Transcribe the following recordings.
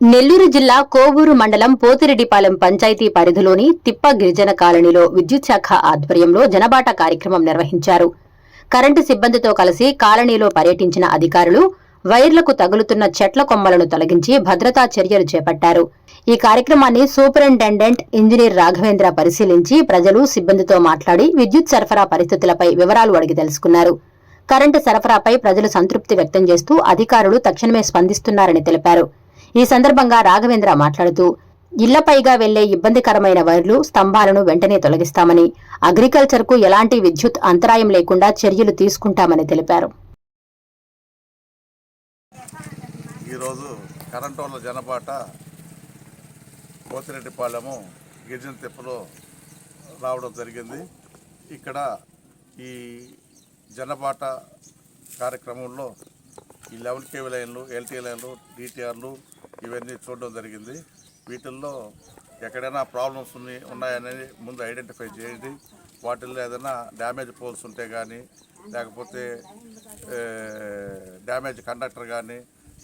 నెల్లూరు జిల్లా కోవూరు మండలం పోతిరెడ్డిపాలెం పంచాయతీ పరిధిలోని తిప్ప గిరిజన కాలనీలో విద్యుత్ శాఖ ఆధ్వర్యంలో జనబాట కార్యక్రమం నిర్వహించారు. కరెంటు సిబ్బందితో కలిసి కాలనీలో పర్యటించిన అధికారులు వైర్లకు తగులుతున్న చెట్ల కొమ్మలను తొలగించి భద్రతా చర్యలు చేపట్టారు. ఈ కార్యక్రమాన్ని సూపరింటెండెంట్ ఇంజనీర్ రాఘవేంద్ర పరిశీలించి ప్రజలు సిబ్బందితో మాట్లాడి విద్యుత్ సరఫరా పరిస్థితులపై వివరాలు అడిగి తెలుసుకున్నారు. కరెంటు సరఫరాపై ప్రజలు సంతృప్తి వ్యక్తం చేస్తూ అధికారులు తక్షణమే స్పందిస్తున్నారని తెలిపారు. ఈ సందర్భంగా రాఘవేంద్ర మాట్లాడుతూ ఇళ్ళపైగా వెళ్ళే ఇబ్బందికరమైన వైర్లు స్తంభాలను వెంటనే తొలగిస్తామని అగ్రికల్చర్కు ఎలాంటి విద్యుత్ అంతరాయం లేకుండా చర్యలు తీసుకుంటామని తెలిపారు. ఈరోజు కరెంటు జనపాట పోతిరెడ్డిపాలెము గిరిజన తిప్పలో రావడం జరిగింది. ఇక్కడ ఈ జనపాట కార్యక్రమంలో ఈ లెవెన్ కేవీ లైన్లు ఎల్టీ లైన్లు డిటిఆర్లు ఇవన్నీ చూడడం జరిగింది. వీటిల్లో ఎక్కడైనా ప్రాబ్లమ్స్ ఉన్నాయి ఉన్నాయనేది ముందు ఐడెంటిఫై చేయండి. వాటిల్లో ఏదైనా డ్యామేజ్ పోల్స్ ఉంటే కానీ లేకపోతే డ్యామేజ్ కండక్టర్ కానీ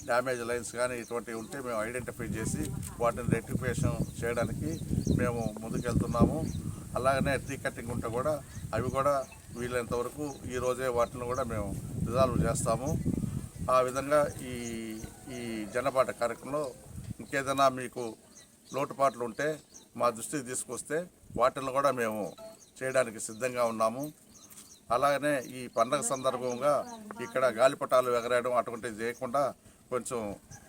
డ్యామేజ్ లైన్స్ కానీ ఇటువంటివి ఉంటే మేము ఐడెంటిఫై చేసి వాటిని రెక్టిఫికేషన్ చేయడానికి మేము ముందుకెళ్తున్నాము. అలాగనే టీ కట్టింగ్ ఉంటే కూడా అవి కూడా వీలైనంత వరకు ఈ రోజే వాటిని కూడా మేము రిజాల్వ్ చేస్తాము. ఆ విధంగా ఈ ఈ జనపాట కార్యక్రమంలో ఇంకేదైనా మీకు లోటుపాట్లు ఉంటే మా దృష్టికి తీసుకొస్తే వాటిని కూడా మేము చేయడానికి సిద్ధంగా ఉన్నాము. అలాగనే ఈ పండగ సందర్భంగా ఇక్కడ గాలిపటాలు ఎగరేయడం అటువంటివి చేయకుండా కొంచెం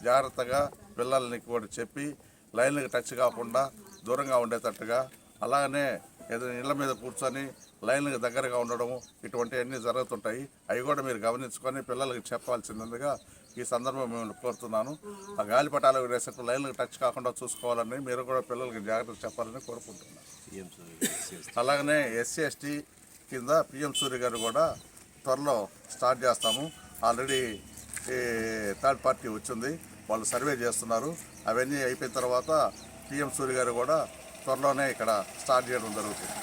జాగ్రత్తగా పిల్లల్ని కూడా చెప్పి లైన్లకు టచ్ కాకుండా దూరంగా ఉండేటట్టుగా అలాగనే ఏదైనా ఇళ్ళ మీద కూర్చొని లైన్లకు దగ్గరగా ఉండడం ఇటువంటివన్నీ జరుగుతుంటాయి. అవి కూడా మీరు గమనించుకొని పిల్లలకి చెప్పాల్సిందిగా ఈ సందర్భం మేము కోరుతున్నాను. ఆ గాలిపటాలు వేసేటప్పుడు లైన్లకు టచ్ కాకుండా చూసుకోవాలని మీరు కూడా పిల్లలకి జాగ్రత్త చెప్పాలని కోరుకుంటున్నాను. అలాగనే ఎస్సీ ఎస్టీ కింద పిఎం సూర్య గారు కూడా త్వరలో స్టార్ట్ చేస్తాము. ఆల్రెడీ ఈ థర్డ్ పార్టీ వచ్చింది. వాళ్ళు సర్వే చేస్తున్నారు. అవన్నీ అయిపోయిన తర్వాత పిఎం సూర్య గారు కూడా త్వరలోనే ఇక్కడ స్టార్ట్ చేయడం జరుగుతుంది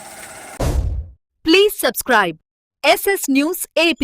Please subscribe SS News AP.